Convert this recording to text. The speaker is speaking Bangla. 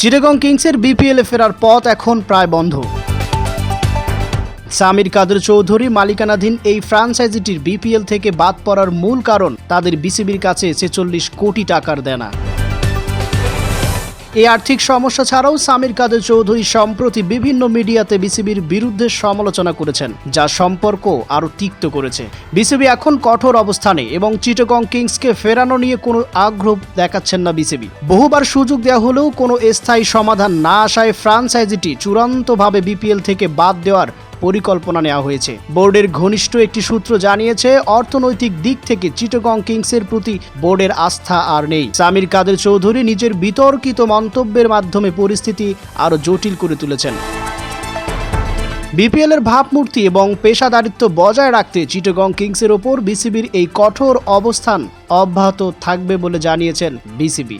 চিটাগং কিংসের বিপিএলে ফেরার পথ এখন প্রায় বন্ধ। সামির কাদের চৌধুরী, মালিকানাধীন এই ফ্রাঞ্চাইজিটির বিপিএল থেকে বাদ পড়ার মূল কারণ তাদের বিসিবির কাছে ছেচল্লিশ কোটি টাকার দেনা। এই আর্থিক সমস্যা ছাড়াও সামির কাদের চৌধুরী সম্প্রতি বিভিন্ন মিডিয়াতে বিসিবির বিরুদ্ধে সমালোচনা করেছেন, যা সম্পর্ক আরও তিক্ত করেছে। বিসিবি এখন কঠোর অবস্থানে এবং চিটগং কিংসকে ফেরানো নিয়ে কোনো আগ্রহ দেখাচ্ছেন না বিসিবি। বহুবার সুযোগ দেওয়া হলেও কোনো স্থায়ী সমাধান না আসায় ফ্রাঞ্চাইজিটি চূড়ান্তভাবে বিপিএল থেকে বাদ দেওয়ার পরিকল্পনা নেওয়া হয়েছে। বোর্ডের ঘনিষ্ঠ একটি সূত্র জানিয়েছে, অর্থনৈতিক দিক থেকে চিটগং কিংসের প্রতি বোর্ডের আস্থা আর নেই। সামির কাদের চৌধুরী নিজের বিতর্কিত মন্তব্যের মাধ্যমে পরিস্থিতি আরও জটিল করে তুলেছেন। বিপিএল এর ভাবমূর্তি এবং পেশাদারিত্ব বজায় রাখতে চিটগং কিংসের ওপর বিসিবির এই কঠোর অবস্থান অব্যাহত থাকবে বলে জানিয়েছেন বিসিবি।